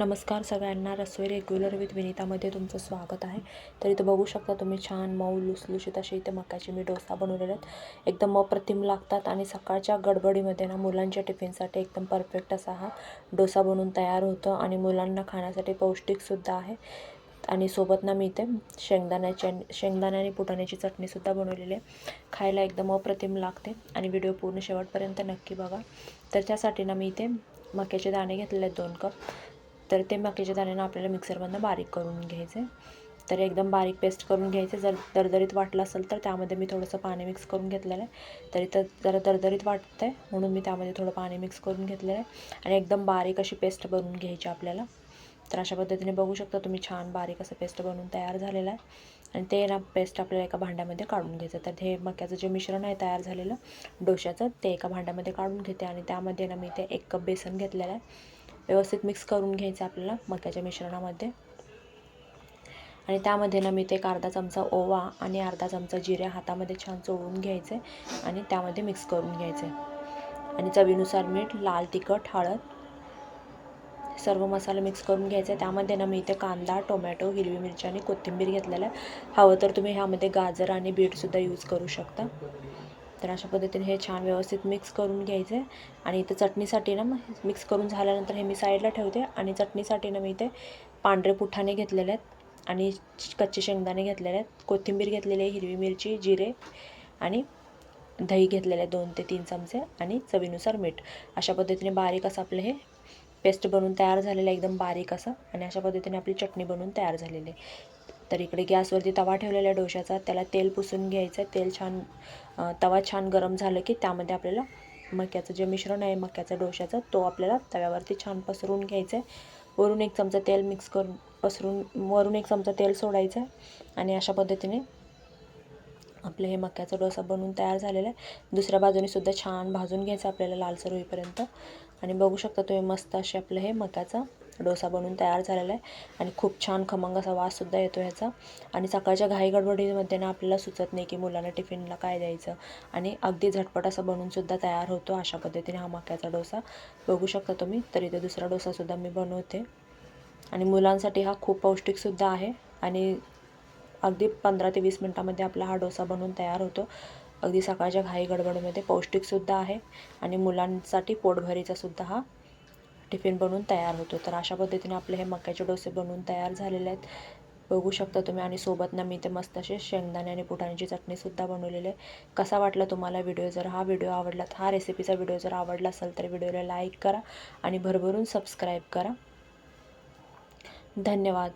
नमस्कार सगळ्यांना रसोई regular with विनितामध्ये तुमचं स्वागत आहे. तर इथं बघू शकता तुम्ही छान मऊ लुसलुशीत असे इथे मकाचे मी डोसा बनवलेले आहेत. एकदम अप्रतिम लागतात आणि सकाळच्या गडबडीमध्ये ना मुलांच्या टिफिनसाठी एकदम परफेक्ट असा हा डोसा बनवून तयार होतो आणि मुलांना खाण्यासाठी पौष्टिकसुद्धा आहे. आणि सोबत ना मी इथे शेंगदाण्याच्या शेंगदाणे आणि पुटाण्याची चटणीसुद्धा बनवलेली आहे. खायला एकदम अप्रतिम लागते आणि व्हिडिओ पूर्ण शेवटपर्यंत नक्की बघा. तर त्यासाठी ना मी इथे मक्याचे दाणे घेतलेले आहेत दोन कप. तर ते मक्याच्या दाण्यानं आपल्याला मिक्सरमधनं बारीक करून घ्यायचे. तर एकदम बारीक पेस्ट करून घ्यायचे. जर दरदरीत वाटलं असेल तर त्यामध्ये मी थोडंसं पाणी मिक्स करून घेतलेलं आहे. तरी तर जरा दरदरीत वाटतं आहे म्हणून मी त्यामध्ये थोडं पाणी मिक्स करून घेतलेलं आहे. आणि एकदम बारीक अशी पेस्ट बनवून घ्यायची आपल्याला. तर अशा पद्धतीने बघू शकता तुम्ही छान बारीक असं पेस्ट बनवून तयार झालेलं आहे. आणि ते ना पेस्ट आपल्याला एका भांड्यामध्ये काढून घ्यायचं. तर हे मक्याचं जे मिश्रण आहे तयार झालेलं डोश्याचं ते एका भांड्यामध्ये काढून घेते. आणि त्यामध्ये ना मी ते एक कप बेसन घेतलेलं आहे. व्यवस्थित मिक्स करून घ्यायचं आपल्याला मक्याच्या मिश्रणामध्ये. आणि त्यामध्ये ना मी ते एक अर्धा चमचा ओवा आणि अर्धा चमचा जिरे हातामध्ये छान चोळून घ्यायचे आणि त्यामध्ये मिक्स करून घ्यायचे. आणि चवीनुसार मीठ लाल तिखट हळद सर्व मसाले मिक्स करून घ्यायचे. त्यामध्ये ना मी इथे कांदा टोमॅटो हिरवी मिरची आणि कोथिंबीर घेतलेलं आहे हवं तर तुम्ही ह्यामध्ये गाजर आणि बीटसुद्धा यूज करू शकता. तर अशा पद्धतीने हे छान व्यवस्थित मिक्स करून घ्यायचं. आहे आणि इथं चटणीसाठी ना मिक्स करून झाल्यानंतर हे मी साईडला ठेवते आणि चटणीसाठी ना मी इथे पांढरे पुठाणे घेतलेले आहेत आणि कच्चे शेंगदाणे घेतलेले आहेत. कोथिंबीर घेतलेली आहे हिरवी मिरची जिरे आणि दही घेतलेले आहे दोन ते तीन चमचे आणि चवीनुसार मीठ. अशा पद्धतीने बारीक असं आपलं हे पेस्ट बनवून तयार झालेलं आहे एकदम बारीक असं. आणि अशा पद्धतीने आपली चटणी बनवून तयार झालेली आहे. तर इकडे गॅसवरती तवा ठेवलेला आहे डोशाचा त्याला तेल पुसून घ्यायचं आहे तेल छान तवा छान गरम झालं की त्यामध्ये आपल्याला मक्याचं जे मिश्रण आहे मक्याचा डोशाचा तो आपल्याला तव्यावरती छान पसरून घ्यायचं आहे. वरून एक चमचा तेल मिक्स करून पसरून वरून एक चमचा तेल सोडायचं आहे आणि अशा पद्धतीने आपलं हे मक्याचा डोसा बनवून तयार झालेला आहे. दुसऱ्या बाजूने सुद्धा छान भाजून घ्यायचं आपल्याला लालसर होईपर्यंत. आणि बघू शकता तुम्ही मस्त असे आपलं हे मक्याचं डोसा बनवून तयार झालेला आहे. आणि खूप छान खमंग असा वाससुद्धा येतो ह्याचा. आणि सकाळच्या घाई गडबडीमध्ये ना आपल्याला सुचत नाही की मुलांना टिफिनला काय द्यायचं. आणि अगदी झटपट असं बनवूनसुद्धा तयार होतो अशा पद्धतीने हा मक्याचा डोसा. बघू शकता तुम्ही तर इथे दुसरा डोसासुद्धा मी बनवते. आणि मुलांसाठी हा खूप पौष्टिकसुद्धा आहे. आणि अगदी पंधरा ते वीस मिनटामध्ये आपला हा डोसा बनवून तयार होतो. अगदी सकाळच्या घाई गडबडीमध्ये पौष्टिकसुद्धा आहे आणि मुलांसाठी पोटभरीचासुद्धा हा टिफिन बनवून तयार होतो. तर अशा पद्धतीने आपले हे मक्याचे डोसे बनवून तयार झालेले आहेत. बघू शकता तुम्ही आणि सोबत ना मी ते मस्त असे शेंगदाणे आणि फुटाण्याची चटणीसुद्धा बनवलेली आहे. कसा वाटला तुम्हाला व्हिडिओ? जर हा व्हिडिओ आवडला हा रेसिपीचा व्हिडिओ जर आवडला असेल तर व्हिडिओला लाईक करा आणि भरभरून सबस्क्राईब करा. धन्यवाद.